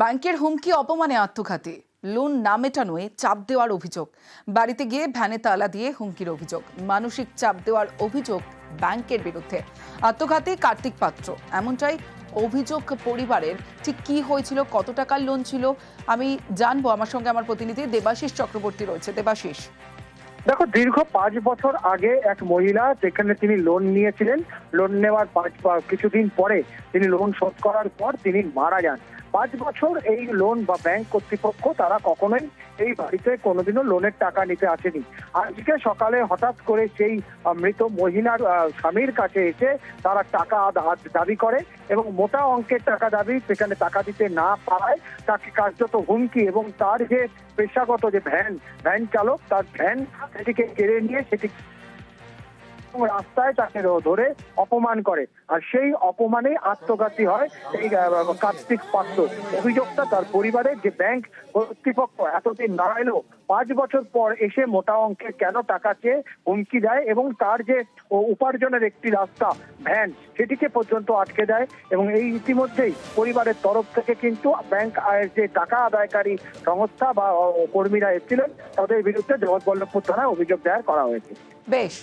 ব্যাংকের হুমকি, অপমানে আত্মঘাতী। লোন না মেটানোয় চাপ দেওয়ার অভিযোগ। বাড়িতে গিয়ে ভ্যানে তালা দিয়ে হুমকির অভিযোগ। মানসিক চাপ দেওয়ার অভিযোগ ব্যাংকের বিরুদ্ধে। আত্মঘাতী কার্তিক পাত্র। এমনটাই অভিযোগ পরিবারের। ঠিক কি হয়েছিল, কত টাকার লোন ছিল, আমি জানব। আমার সঙ্গে আমার প্রতিনিধি দেবাশিস চক্রবর্তী রয়েছে। দেবাশিস। দেখো, দীর্ঘ পাঁচ বছর আগে এক মহিলা, যেখানে তিনি লোন নিয়েছিলেন, লোন নেওয়ার পাঁচ, কিছুদিন পরে তিনি লোন শোধ করার পর তিনি মারা যান। পাঁচ বছর এই লোন বা ব্যাংক কর্তৃপক্ষ তারা কখনোই এই বাড়িতে কোনোদিনও লোনের টাকা নিতে আসেনি। আজকে সকালে হঠাৎ করে সেই মৃত মহিলার স্বামীর কাছে এসে তারা টাকা দাবি করে এবং মোটা অঙ্কের টাকা দাবি, সেখানে টাকা দিতে না পারায় তাকে কার্যত হুমকি এবং তার যে পেশাগত যে ভ্যান ভ্যান চালক, তার ভ্যান সেটিকে কেড়ে নিয়ে সেটি এবং রাস্তায় তাকে ধরে অপমান করে। আর সেই অপমানে আত্মঘাতী হয় এই কার্তিক পাত্র। অভিযোগটা তার পরিবারের যে ব্যাংক কর্তৃপক্ষ এতদিন না এলেও পাঁচ বছর পর এসে মোটা অঙ্কের কেন টাকা চেয়ে হুমকি দেয় এবং তার যে উপার্জনের একটি রাস্তা, ভ্যান, সেটিকে পর্যন্ত আটকে দেয় এবং এই ইতিমধ্যেই পরিবারের তরফ থেকে কিন্তু ব্যাংক আয়ের যে টাকা আদায়কারী সংস্থা বা কর্মীরা এসেছিলেন, তাদের বিরুদ্ধে জগৎবল্লভপুর থানায় অভিযোগ দায়ের করা হয়েছে। বেশ।